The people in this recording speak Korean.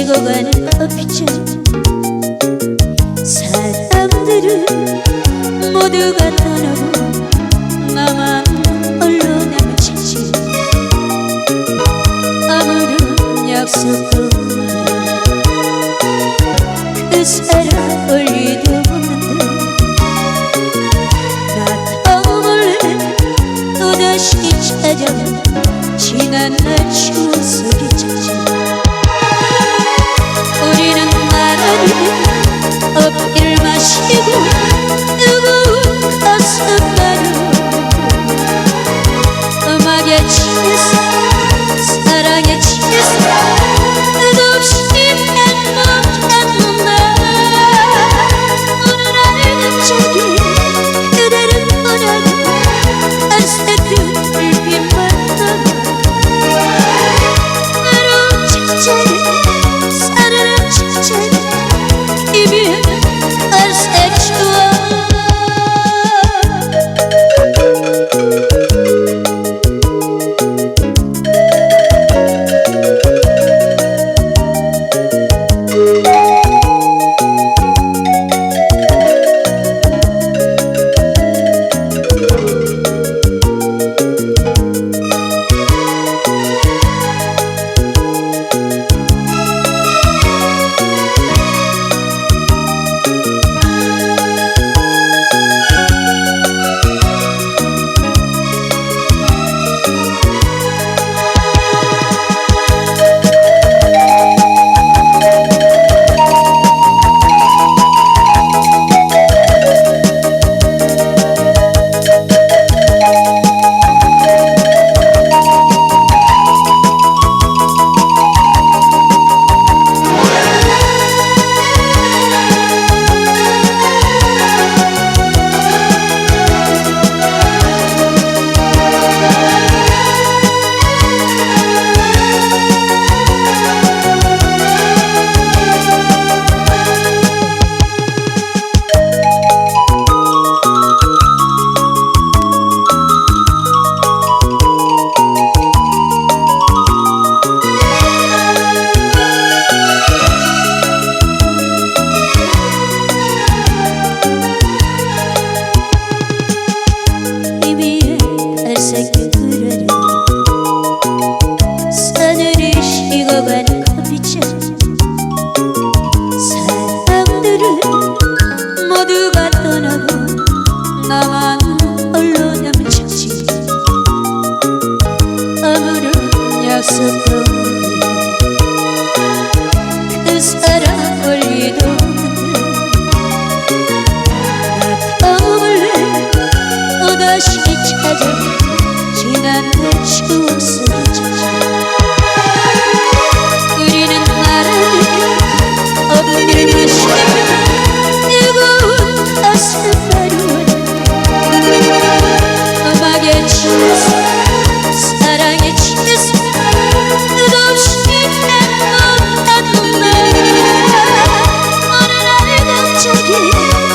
지고 가는 빛은 사람들은 모두가 떠나고 나만 홀로 남자지 아무런 약속도 그 사람 멀리도 없는데 나 떠올래 또다시 찾아온 지난 날 추억 속에 Aşk içecek, çiğnenmiş kılsın ที่